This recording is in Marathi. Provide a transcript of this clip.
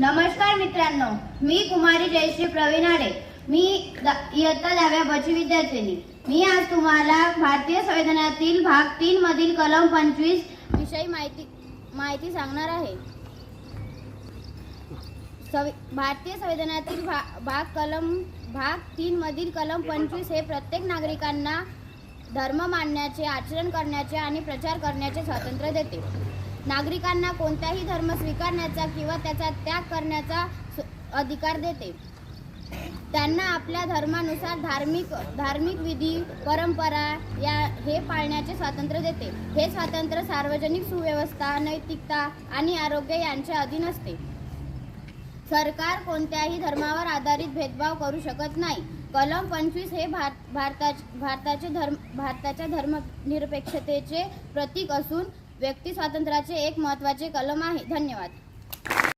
नमस्कार मित्रांनो मी कुमारी जयश्री प्रवीण आडे मी दा- इयत्ता दहाव्या बची विद्यार्थिनी. मी आज तुम्हाला भारतीय संविधानातील भाग तीन मधील कलम पंचवीस विषयी माहिती माहिती सांगणार आहे. सवि भारतीय संविधानातील भा, भाग कलम भाग तीन मधील कलम पंचवीस हे प्रत्येक नागरिकांना धर्म मानण्याचे आचरण करण्याचे आणि प्रचार करण्याचे स्वातंत्र्य देते. नागरिकांना कोणताही धर्म स्वीकारण्याचा किंवा त्याचा त्याग करण्याचा अधिकार देते. त्यांना आपल्या धर्मानुसार धार्मिक धार्मिक विधी परंपरा या हे पाळण्याचे स्वातंत्र्य देते. हे स्वातंत्र्य सार्वजनिक सुव्यवस्था नैतिकता आणि आरोग्य यांच्या अधीन असते. सरकार कोणत्याही धर्मावर आधारित भेदभाव करू शकत नाही. कलम पंचवीस हे भारत भारता भारताचे धर्म भारताच्या धर्मनिरपेक्षतेचे प्रतीक असून व्यक्ती स्वातंत्र्याचे एक महत्त्वाचे कलम आहे. धन्यवाद.